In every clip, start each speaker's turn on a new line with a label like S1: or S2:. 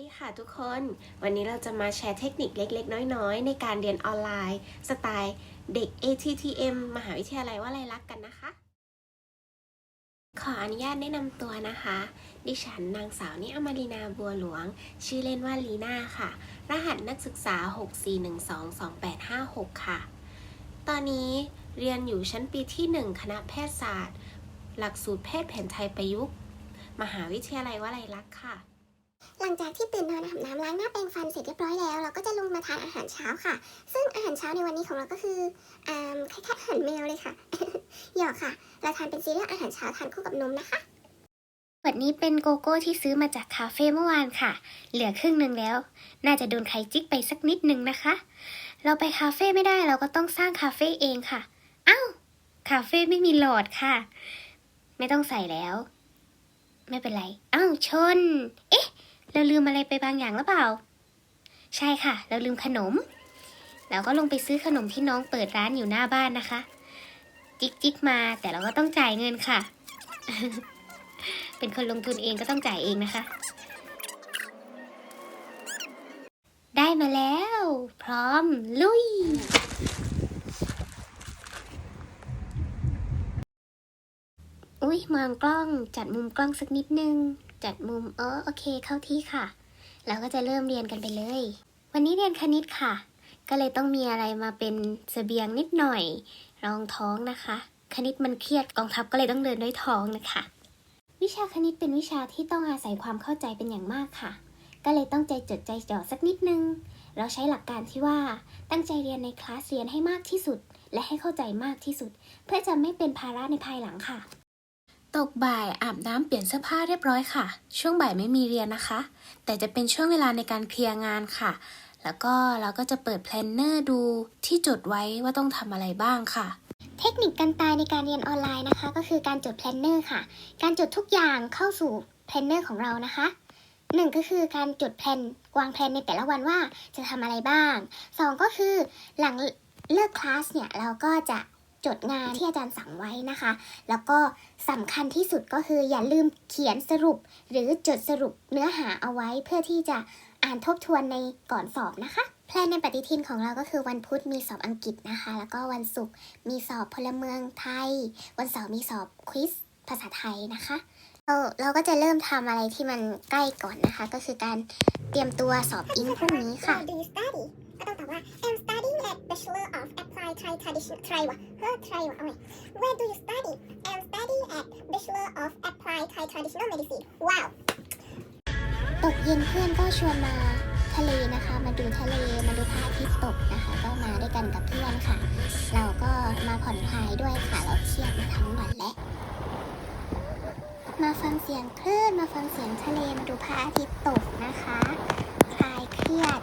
S1: ดีค่ะทุกคน วันนี้เราจะมาแชร์เทคนิคเล็ก ๆ น้อย ๆ ในการเรียนออนไลน์ สไตล์เด็ก ATTM มหาวิทยาลัยวลัยลักษณ์กันนะคะ ขออนุญาตแนะนำตัวนะคะ ดิฉันนางสาวนิอมรินาบัวหลวง ชื่อเล่นว่าลีน่าค่ะ รหัสนักศึกษา 6412285ค่ะ ตอนนี้เรียนอยู่ชั้นปีที่ 1 คณะแพทยศาสตร์ หลักสูตรแพทย์แผนไทยประยุกต์ มหาวิทยาลัยวลัยลักษณ์ค่ะ
S2: หลังจากที่ตื่นนอนอาบน้ำล้างหน้าแปรงฟันเสร็จเรียบร้อยแล้ว เราก็จะลงมาทานอาหารเช้าค่ะ ซึ่งอาหารเช้าในวันนี้ของเราก็คืออ่าคล้ายๆอาหารแมวเลยค่ะหยอกค่ะ เราทานเป็นซีเรียลอาหารเช้าทานคู่กับนมนะคะขวดนี้เป็นโกโก้ที่ซื้อมาจากคาเฟ่เมื่อวานค่ะ เหลือครึ่งหนึ่งแล้ว น่าจะโดนใครจิกไปสักนิดนึงนะคะ เราไปคาเฟ่ไม่ได้เราก็ต้องสร้างคาเฟ่เองค่ะเอ้าคาเฟ่ไม่มีหลอดค่ะ ไม่ต้องใส่แล้ว ไม่เป็นไรเอ้าชน เอ๊ะ เราลืมอะไรไปบางอย่างหรือเปล่า ใช่ค่ะ เราลืมขนม เราก็ลงไปซื้อขนมที่น้องเปิดร้านอยู่หน้าบ้านนะคะ จิกจิกมาแต่เราก็ต้องจ่ายเงินค่ะ เป็นคนลงทุนเองก็ต้องจ่ายเองนะคะ ได้มาแล้ว พร้อม ลุยอุ้ยมองกล้องจัดมุมกล้องสักนิดนึง จัดมุมเออโอเคเข้าที่ค่ะแล้วก็จะเริ่มเรียนกันไปเลย วันนี้เรียนคณิตค่ะ ก็เลยต้องมีอะไรมาเป็นเสบียงนิดหน่อย รองท้องนะคะ คณิตมันเครียดกองทัพก็เลยต้องเดินด้วยท้องนะคะ วิชาคณิตเป็นวิชาที่ต้องอาศัยความเข้าใจเป็นอย่างมากค่ะ ก็เลยต้องใจจดใจจ่อสักนิดนึง เราใช้หลักการที่ว่าตั้งใจเรียนในคลาสเรียนให้มากที่สุด และให้เข้าใจมากที่สุด เพื่อจะไม่เป็นภาระในภายหลังค่ะ
S1: ตกบ่ายอาบน้ำเปลี่ยนเสื้อผ้าเรียบร้อยค่ะ ช่วงบ่ายไม่มีเรียนนะคะ แต่จะเป็นช่วงเวลาในการเคลียร์งานค่ะ แล้วก็เราก็จะเปิดแพลนเนอร์ดูที่จดไว้ว่าต้องทำอะไรบ้างค่ะ
S2: เทคนิคการตายในการเรียนออนไลน์นะคะ ก็คือการจดแพลนเนอร์ค่ะ การจดทุกอย่างเข้าสู่แพลนเนอร์ของเรานะคะหนึ่งก็คือการจดแพลนวางแพลนในแต่ละวันว่าจะทำอะไรบ้างสองก็คือหลังเลิกคลาสเนี่ยเราก็จะ จดงานที่อาจารย์สั่งไว้นะคะ แล้วก็สำคัญที่สุดก็คืออย่าลืมเขียนสรุป หรือจดสรุปเนื้อหาเอาไว้เพื่อที่จะอ่านทบทวนในก่อนสอบนะคะแพลนในปฏิทินของเราก็คือวันพุธมีสอบอังกฤษนะคะ แล้วก็วันศุกร์มีสอบพลเมืองไทย วันเสาร์มีสอบควิสภาษาไทยนะคะเราเราก็จะเริ่มทำอะไรที่มันใกล้ก่อนนะคะ ก็คือการเตรียมตัวสอบอิงพรุ่งนี้ค่ะ
S3: do you study ก็ต้องตอบว่า I'm studying at Bachelor of Thai Tradition Thai วะเฮ้อ Thai วะเอาใหม่ Where do you study I'm study at Bachelor of Applied Thai Traditional Medicine ว้าว
S2: ตกเย็นเพื่อนก็ชวนมาทะเลนะคะ มาดูทะเลมาดูพระอาทิตย์ตกนะคะ ก็มาด้วยกันกับเพื่อนค่ะ เราก็มาผ่อนคลายด้วยค่ะ เราเครียดมาทั้งวันและ มาฟังเสียงคลื่นมาฟังเสียงทะเลมาดูพระอาทิตย์ตกนะคะ คลายเครียด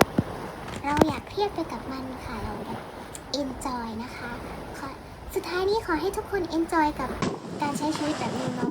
S2: เราอยากเครียดไปกับมันค่ะเรา enjoy นะคะขอสุดท้ายนี้ขอให้ทุกคน enjoy กับการใช้ชีวิตแบบ new normal